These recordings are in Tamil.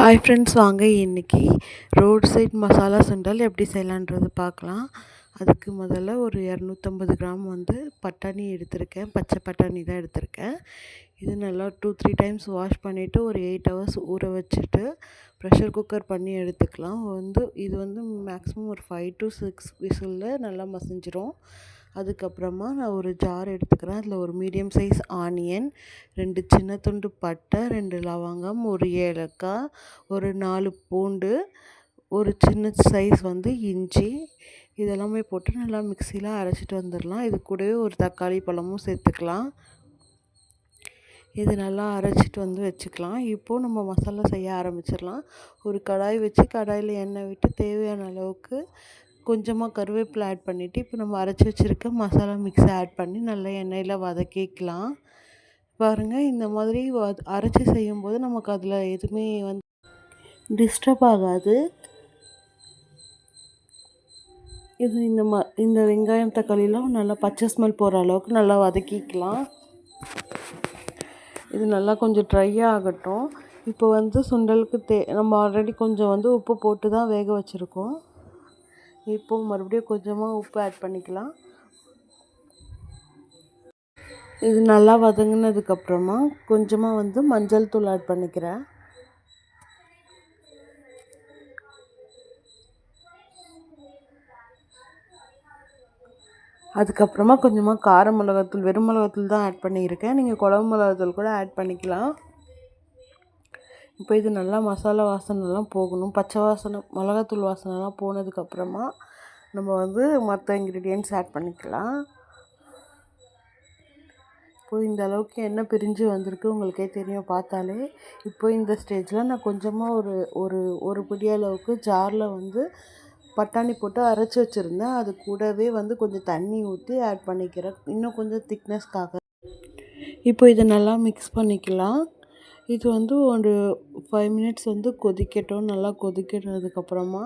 ஹாய் ஃப்ரெண்ட்ஸ் வாங்க இன்றைக்கி ரோட் சைட் மசாலா சுண்டல் எப்படி செய்யலான்றது பார்க்கலாம். அதுக்கு முதல்ல ஒரு இரநூத்தம்பது கிராம் வந்து பட்டாணி எடுத்திருக்கேன். பச்சை பட்டாணி தான் எடுத்திருக்கேன். இது நல்லா டூ த்ரீ டைம்ஸ் வாஷ் பண்ணிவிட்டு ஒரு எயிட் ஹவர்ஸ் ஊற வச்சுட்டு ப்ரெஷர் குக்கர் பண்ணி எடுத்துக்கலாம். வந்து இது வந்து மேக்ஸிமம் ஒரு ஃபைவ் டு சிக்ஸ் விசிலில் நல்லா மசிஞ்சிரும். அதுக்கப்புறமா நான் ஒரு ஜார் எடுத்துக்கிறேன். அதில் ஒரு மீடியம் சைஸ் ஆனியன் ரெண்டு சின்ன துண்டு பட்டை ரெண்டு லவங்கம் ஒரு ஏலக்காய் ஒரு நாலு பூண்டு ஒரு சின்ன சைஸ் வந்து இஞ்சி. இதெல்லாமே போட்டு நல்லா மிக்சியில் அரைச்சிட்டு வந்துடலாம். இது கூடவே ஒரு தக்காளி பழமும் சேர்த்துக்கலாம். இது நல்லா அரைச்சிட்டு வந்து வச்சுக்கலாம். இப்போது நம்ம மசாலா செய்ய ஆரம்பிச்சிடலாம். ஒரு கடாய் வச்சு கடாயில் எண்ணெய் விட்டு தேவையான அளவுக்கு கொஞ்சமாக கருவேப்பிலை ஆட் பண்ணிவிட்டு இப்போ நம்ம அரைச்சி வச்சுருக்க மசாலா மிக்ஸை ஆட் பண்ணி நல்லா எண்ணெயில் வதக்கிக்கலாம். பாருங்கள் இந்த மாதிரி வ அரைச்சி செய்யும்போது நமக்கு அதில் எதுவுமே வந்து டிஸ்டர்ப் ஆகாது. இது இந்த ம இந்த வெங்காயம் தக்காளிலாம் நல்லா பச்சை ஸ்மெல் போகிற அளவுக்கு நல்லா வதக்கிக்கலாம். இது நல்லா கொஞ்சம் ட்ரை ஆகட்டும். இப்போ வந்து சுண்டலுக்கு தே நம்ம ஆல்ரெடி கொஞ்சம் வந்து உப்பு போட்டு தான் வேக வச்சுருக்கோம். இப்போது மறுபடியும் கொஞ்சமாக உப்பு ஆட் பண்ணிக்கலாம். இது நல்லா வதங்கினதுக்கப்புறமா கொஞ்சமாக வந்து மஞ்சள் தூள் ஆட் பண்ணிக்கிறேன். அதுக்கப்புறமா கொஞ்சமாக கார மிளகாத்தூள் வெறும் மிளகாத்தூள் தான் ஆட் பண்ணியிருக்கேன். நீங்கள் குழம்பு மிளகாத்தூள் கூட ஆட் பண்ணிக்கலாம். இப்போ இது நல்லா மசாலா வாசனைலாம் போகணும். பச்சை வாசனை மிளகாத்தூள் வாசனைலாம் போனதுக்கப்புறமா நம்ம வந்து மற்ற இன்க்ரீடியன்ட்ஸ் ஆட் பண்ணிக்கலாம். இப்போ இந்த அளவுக்கு என்ன பிரிஞ்சு வந்திருக்கு. உங்களுக்கே தெரியும் பார்த்தாலே. இப்போ இந்த ஸ்டேஜில் நான் கொஞ்சமாக ஒரு ஒரு ஒரு பிடி அளவுக்கு ஜாரில் வந்து பட்டாணி போட்டு அரைச்சி வச்சுருந்தேன். அது கூடவே வந்து கொஞ்சம் தண்ணி ஊற்றி ஆட் பண்ணிக்கிறேன். இன்னும் கொஞ்சம் திக்னஸ்க்காக இப்போ இதை நல்லா மிக்ஸ் பண்ணிக்கலாம். இது வந்து ஒரு ஃபைவ் மினிட்ஸ் வந்து கொதிக்கட்டும். நல்லா கொதிக்கிறதுக்கப்புறமா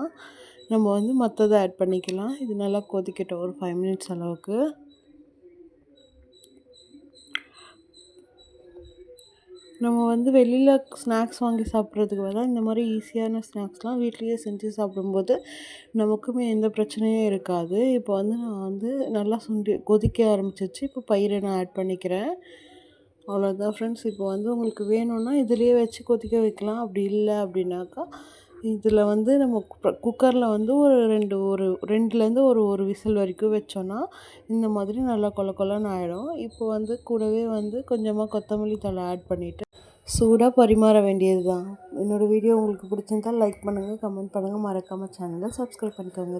நம்ம வந்து மற்றதை ஆட் பண்ணிக்கலாம். இது நல்லா கொதிக்கட்டும் ஒரு ஃபைவ் மினிட்ஸ் அளவுக்கு. நம்ம வந்து வெளியில் ஸ்நாக்ஸ் வாங்கி சாப்பிட்றதுக்கு பதிலாக இந்த மாதிரி ஈஸியான ஸ்நாக்ஸ்லாம் வீட்லேயே செஞ்சு சாப்பிடும்போது நமக்குமே எந்த பிரச்சனையும் இருக்காது. இப்போ வந்து நான் வந்து நல்லா சுண்டி கொதிக்க ஆரம்பிச்சிச்சு இப்போ பயிரை நான் ஆட் பண்ணிக்கிறேன். அவ்வளோதான் ஃப்ரெண்ட்ஸ் இப்போ வந்து உங்களுக்கு வேணும்னா இதுலேயே வச்சு கொதிக்க வைக்கலாம். அப்படி இல்லை அப்படின்னாக்கா இதில் வந்து நம்ம குக்கரில் வந்து ஒரு ரெண்டு ஒரு ரெண்டுலேருந்து ஒரு ஒரு விசில் வரைக்கும் வச்சோன்னா இந்த மாதிரி நல்லா கொல கொலன்னு ஆகிடும் இப்போ வந்து கூடவே வந்து கொஞ்சமாக கொத்தமல்லி தழை ஆட் பண்ணிவிட்டு சூடாக பரிமாற வேண்டியது தான் என்னோடய வீடியோ உங்களுக்கு பிடிச்சிருந்தால் லைக் பண்ணுங்கள் கமெண்ட் பண்ணுங்கள் மறக்காமல் சேனலை சப்ஸ்கிரைப் பண்ணிக்கோங்க.